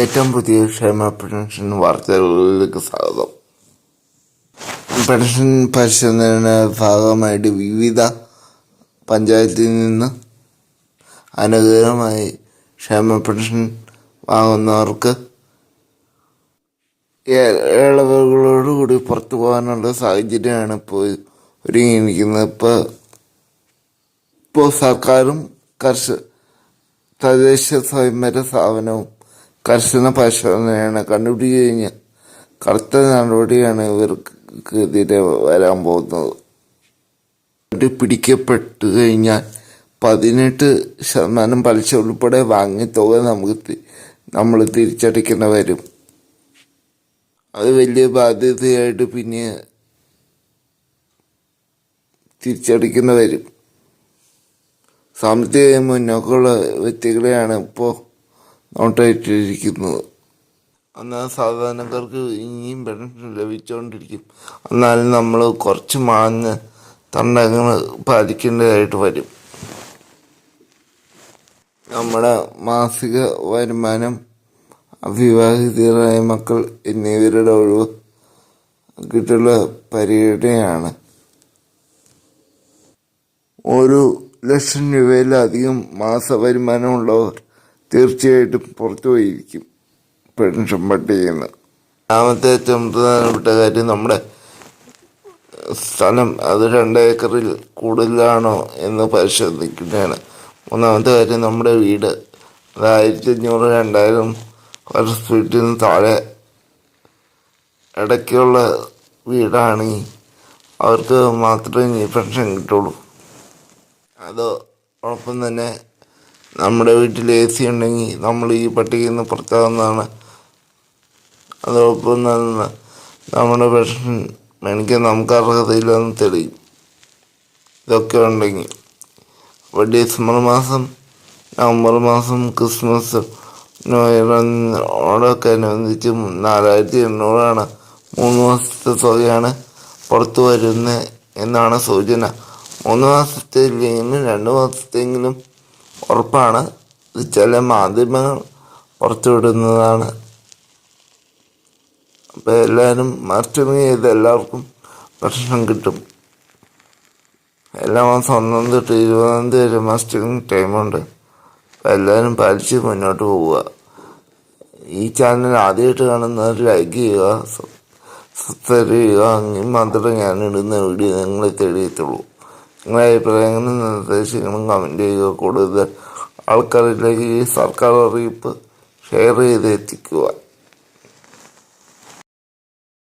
ഏറ്റവും പുതിയ ക്ഷേമ പെൻഷൻ വാർത്തകളിലേക്ക് സ്വാഗതം. പെൻഷൻ പരിശോധനയുടെ ഭാഗമായിട്ട് വിവിധ പഞ്ചായത്തിൽ നിന്ന് അനുകൂലമായി ക്ഷേമ പെൻഷൻ വാങ്ങുന്നവർക്ക് ഇളവുകളോടുകൂടി പുറത്തു പോകാനുള്ള സാഹചര്യമാണ് ഇപ്പോൾ ഒരുങ്ങിയിരിക്കുന്നത്. ഇപ്പോൾ ഇപ്പോൾ സർക്കാരും കർഷ തദ്ദേശ സ്വയംഭര സ്ഥാപനവും കർശന പരിശോധനയാണ് കണ്ടുപിടിച്ച് കഴിഞ്ഞാൽ കറുത്ത നടപടിയാണ് ഇവർക്കെതിരെ വരാൻ പോകുന്നത്. പിടിക്കപ്പെട്ട് കഴിഞ്ഞാൽ പതിനെട്ട് ശതമാനം പലിശ ഉൾപ്പെടെ വാങ്ങി തുക നമുക്ക് നമ്മൾ തിരിച്ചടയ്ക്കേണ്ടി വരും. അത് വലിയ ബാധ്യതയായിട്ട് പിന്നെ തിരിച്ചടയ്ക്കേണ്ടി വരും. സാമ്പത്തിക മുന്നോക്കമുള്ള വ്യക്തികളെയാണ് ഇപ്പോൾ നോട്ടായിട്ടിരിക്കുന്നത് എന്നാൽ സാധാരണക്കാർക്ക് ഇനിയും പെൻഷൻ ലഭിച്ചുകൊണ്ടിരിക്കും എന്നാലും നമ്മൾ കുറച്ച് മാഞ്ഞ് തണ്ടങ്ങൾ പാലിക്കേണ്ടതായിട്ട് വരും. നമ്മുടെ മാസിക വരുമാനം അവിവാഹിതരായ മക്കൾ എന്നിവരുടെ ഒഴിവ് കിട്ടുള്ള പരിഗണനയാണ്. ഒരു ലക്ഷം രൂപയിലധികം മാസ വരുമാനമുള്ളവർ തീർച്ചയായിട്ടും പുറത്തു പോയിരിക്കും. പെൻഷൻ പട്ടികയിൽ നിന്ന് രണ്ടാമത്തെ പ്രധാനപ്പെട്ട കാര്യം നമ്മുടെ സ്ഥലം അത് രണ്ട് ഏക്കറിൽ കൂടുതലാണോ എന്ന് പരിശോധിക്കുന്നതാണ് മൂന്നാമത്തെ കാര്യം നമ്മുടെ വീട്. അത് ആയിരത്തി അഞ്ഞൂറ് രണ്ടായിരം സ്ക്വയർ ഫീറ്റിന് താഴെ ഇടയ്ക്കുള്ള വീടാണെങ്കിൽ അവർക്ക് മാത്രമേ ഇനി പെൻഷൻ കിട്ടുള്ളൂ. അത് ഒപ്പം തന്നെ നമ്മുടെ വീട്ടിൽ എ സി ഉണ്ടെങ്കിൽ നമ്മൾ ഈ പട്ടികയിൽ നിന്ന് പുറത്താകുന്നതാണ് അതോടൊപ്പം തന്നെ നമ്മുടെ പെൻഷൻ മേടിക്കാൻ നമുക്ക് അർഹതയില്ലെന്ന് തെളിയും. ഇതൊക്കെ ഉണ്ടെങ്കിൽ അപ്പോൾ ഡിസംബർ മാസം നവംബർ മാസം ക്രിസ്മസ് ഓടൊക്കെ അനുബന്ധിച്ച് നാലായിരത്തി എണ്ണൂറാണ് മൂന്ന് മാസത്തെ തുകയാണ് പുറത്തു വരുന്നത് എന്നാണ് സൂചന. മൂന്ന് മാസത്തെ ഇല്ലെങ്കിലും രണ്ട് മാസത്തെങ്കിലും ഉറപ്പാണ്. ചില മാധ്യമങ്ങൾ പുറത്തുവിടുന്നതാണ്. അപ്പോൾ എല്ലാവരും മാറ്റം ചെയ്ത് എല്ലാവർക്കും ഭക്ഷണം കിട്ടും. എല്ലാ മാസം ഒന്നാം തൊട്ട് ഇരുപതാം തീയതി വരെ മസ്റ്ററിങ് ടൈമുണ്ട്. അപ്പോൾ എല്ലാവരും പാലിച്ച് മുന്നോട്ട് പോവുക. ഈ ചാനൽ ആദ്യമായിട്ട് കാണുന്നവർ ലൈക്ക് ചെയ്യുക സബ്- സബ്സ്ക്രൈബ് ചെയ്യുക. എങ്കിൽ മാത്രമേ ഞാൻ ഇടുന്ന വീഡിയോ നിങ്ങളെ തേടിയെത്തുള്ളൂ നിങ്ങളുടെ അഭിപ്രായങ്ങളും നിർദ്ദേശങ്ങളും കമന്റ് ചെയ്യുക കൂടുതൽ ആൾക്കാരിലേക്ക് ഈ സർക്കാർ അറിയിപ്പ് ഷെയർ ചെയ്ത് എത്തിക്കുക